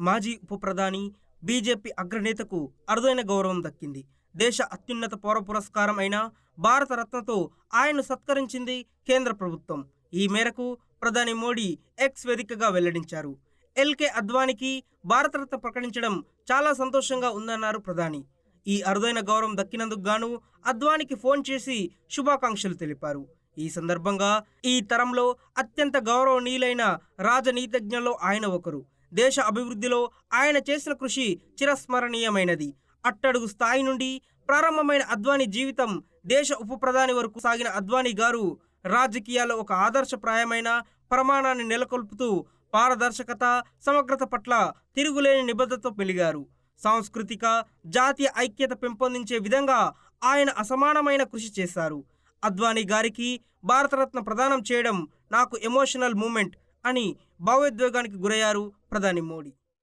మాజీ ఉప ప్రధాని బీజేపీ అగ్రనేతకు అరుదైన గౌరవం దక్కింది. దేశ అత్యున్నత పౌర పురస్కారం అయిన భారతరత్నతో ఆయన్ను సత్కరించింది కేంద్ర ప్రభుత్వం. ఈ మేరకు ప్రధాని మోడీ ఎక్స్ వేదికగా వెల్లడించారు. ఎల్కే అద్వానికి భారతరత్న ప్రకటించడం చాలా సంతోషంగా ఉందన్నారు ప్రధాని. ఈ అరుదైన గౌరవం దక్కినందుకు గాను అద్వానికి ఫోన్ చేసి శుభాకాంక్షలు తెలిపారు. ఈ సందర్భంగా ఈ తరంలో అత్యంత గౌరవనీయులైన రాజనీతిజ్ఞుల్లో ఆయన ఒకరు. దేశ అభివృద్ధిలో ఆయన చేసిన కృషి చిరస్మరణీయమైనది. అట్టడుగు స్థాయి నుండి ప్రారంభమైన అద్వానీ జీవితం దేశ ఉప ప్రధాని వరకు సాగిన అద్వానీ గారు రాజకీయాల్లో ఒక ఆదర్శప్రాయమైన ప్రమాణాన్ని నెలకొల్పుతూ పారదర్శకత సమగ్రత పట్ల తిరుగులేని నిబద్ధతతో పెలిగారు సాంస్కృతిక జాతీయ ఐక్యత పెంపొందించే విధంగా ఆయన అసమానమైన కృషి చేశారు. అద్వానీ గారికి భారతరత్న ప్రదానం చేయడం నాకు ఎమోషనల్ మూమెంట్. అని భావోద్వేగానికి గురయ్యారు ప్రధాని మోడీ.